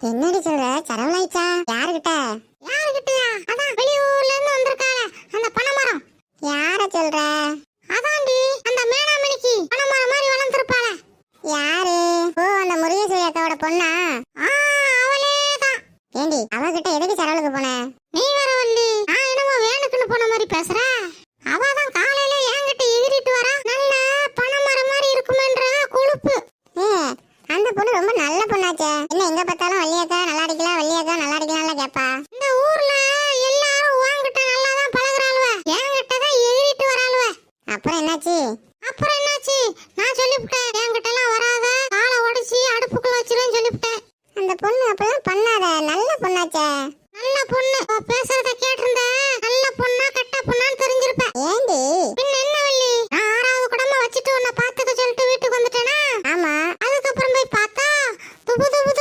என்னடி சொல்ற? சரவணாயிச்சா யாருகிட்ட? யாருகிட்டயா? அதான் வெளியூர்ல இருந்து வந்திருக்காள அந்த பனைமரம் யார சொல்ற? அதாண்டி அந்த மேனாமணிக்கு பனைமரம் மாதிரி வளர்ந்துருப்பாள. யாரு? ஓ அந்த முருகேஸ்வரி அக்காவோட பொண்ணா? ஆ அவளே தான் ஏண்டி அவகிட்ட எதுக்கு சரவலுக்கு போன? நீ வேற வள்ளி நான் என்னமோ வேணுக்குன்னு போன மாதிரி பேசுற அவ தான் காலையில என்கிட்ட எகிரிட்டு வரா நல்ல பனைமரம் மாதிரி இருக்குமென்ற கொழுப்பு அந்த பொண்ணு ரொம்ப நல்ல பொண்ணாச்சே. என்ன எங்க பார்த்தாலும் வள்ளியக்கா நல்லா அடிக்கலாம் வள்ளியக்கா நல்லா அடிக்கலாம்ல கேப்பா? இந்த ஊர்ல எல்லாரும் உன்கிட்ட நல்லா தான் பழகுறாளுவ. என்கிட்ட தான் எகிரிட்டு வராளுவ. அப்புறம் என்னாச்சு? அப்புறம் என்னாச்சு? நான் சொல்லிவிட்டேன். என்கிட்ட எல்லாம் வராத. காலை உடைச்சி அடுப்புக்குள்ள வச்சிருவேன்னு சொல்லிவிட்டேன். அந்த பொண்ணு அப்பெல்லாம் பண்ணாத. நல்ல பொண்ணாச்சே. நல்ல பொண்ணு. 不得不。